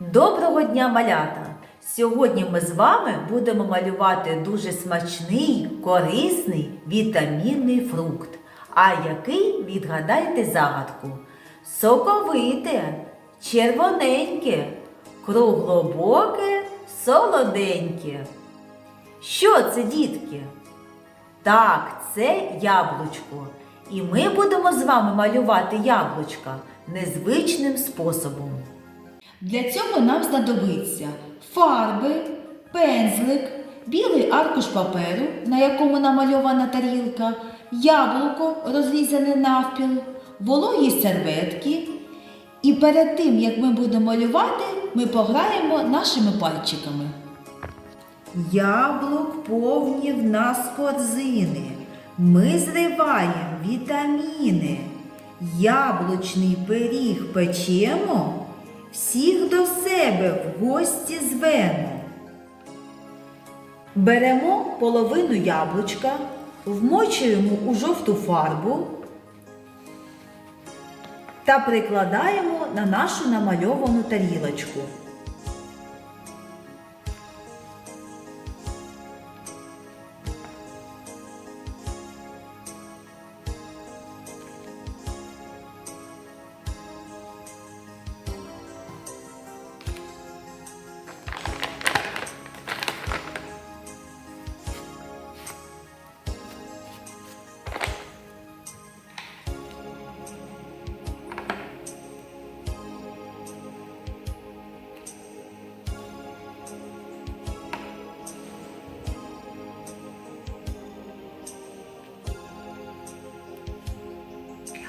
Доброго дня, малята! Сьогодні ми з вами будемо малювати дуже смачний, корисний, вітамінний фрукт. А який відгадайте загадку? Соковите, червоненьке, круглобоке, солоденьке. Що це, дітки? Так, це яблучко. І ми будемо з вами малювати яблучка незвичним способом. Для цього нам знадобиться фарби, пензлик, білий аркуш паперу, на якому намальована тарілка, яблуко розрізане навпіл, вологі серветки. І перед тим, як ми будемо малювати, ми пограємо нашими пальчиками. Яблук повні в нас корзини. Ми зриваємо вітаміни. Яблучний пиріг печемо, себе в гості звемо. Беремо половину яблучка, вмочуємо у жовту фарбу та прикладаємо на нашу намальовану тарілочку.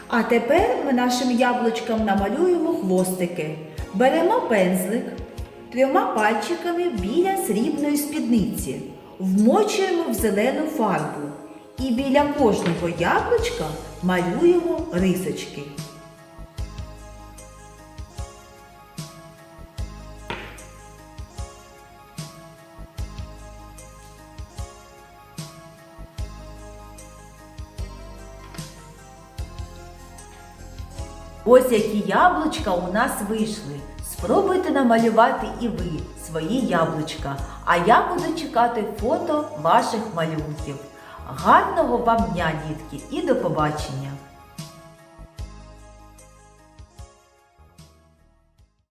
А тепер ми нашим яблучкам намалюємо хвостики. Беремо пензлик трьома пальчиками біля срібної спідниці, вмочуємо в зелену фарбу і біля кожного яблучка малюємо рисочки. Ось які яблучка у нас вийшли. Спробуйте намалювати і ви свої яблучка. А я буду чекати фото ваших малюнків. Гарного вам дня, дітки, і до побачення!